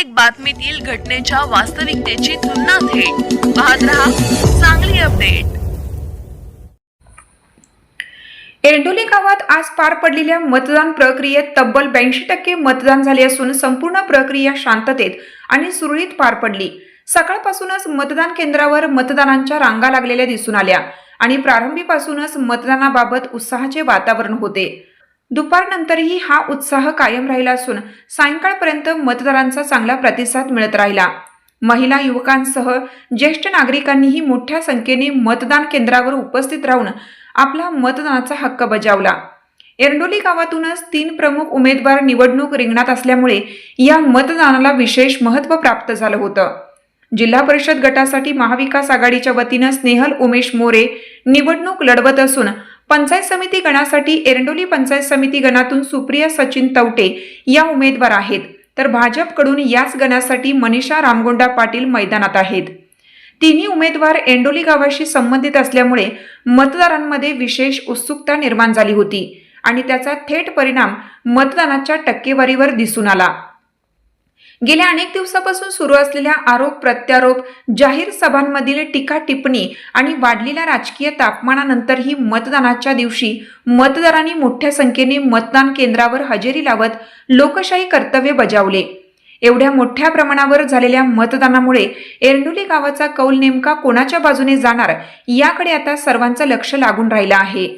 प्रत्येक बातमीतील घटनेच्या वास्तविकतेची तुलना थेट. पाहत रहा चांगली अपडेट. एरडोली गावात आज पार पडलेल्या मतदान प्रक्रियेत तब्बल ब्याऐंशी टक्के मतदान झाले असून संपूर्ण प्रक्रिया शांततेत आणि सुरळीत पार पडली. सकाळपासूनच मतदान केंद्रावर मतदानांच्या रांगा लागलेल्या दिसून आल्या आणि प्रारंभीपासूनच मतदानाबाबत उत्साहाचे वातावरण होते. दुपारनंतरही हा उत्साह कायम राहिला असून सायंकाळपर्यंत मतदारांचा चांगला प्रतिसाद मिळत राहिला. महिला युवकांसह ज्येष्ठ नागरिकांनीही मोठ्या संख्येने मतदान केंद्रावर उपस्थित राहून आपला मतदानाचा हक्क बजावला. एरंडोली गावातूनच तीन प्रमुख उमेदवार निवडणूक रिंगणात असल्यामुळे या मतदानाला विशेष महत्त्व प्राप्त झालं होतं. जिल्हा परिषद गटासाठी महाविकास आघाडीच्या वतीनं स्नेहल उमेश मोरे निवडणूक लढवत असून पंचायत समिती गणासाठी एरंडोली पंचायत समिती गणातून सुप्रिया सचिन तवटे या उमेदवार आहेत. तर भाजपकडून याच गणासाठी मनीषा रामगोंडा पाटील मैदानात आहेत. तिन्ही उमेदवार एंडोली गावाशी संबंधित असल्यामुळे मतदारांमध्ये विशेष उत्सुकता निर्माण झाली होती आणि त्याचा थेट परिणाम मतदानाच्या टक्केवारीवर दिसून आला. गेल्या अनेक दिवसापासून सुरू असलेल्या आरोप प्रत्यारोप जाहीर सभांमधील टीका टिप्पणी आणि वाढलेल्या राजकीय तापमानानंतरही मतदानाच्या दिवशी मतदारांनी मोठ्या संख्येने मतदान केंद्रावर हजेरी लावत लोकशाही कर्तव्य बजावले. एवढ्या मोठ्या प्रमाणावर झालेल्या मतदानामुळे एरंडोली गावाचा कौल नेमका कोणाच्या बाजूने जाणार याकडे आता सर्वांचं लक्ष लागून राहिलं आहे.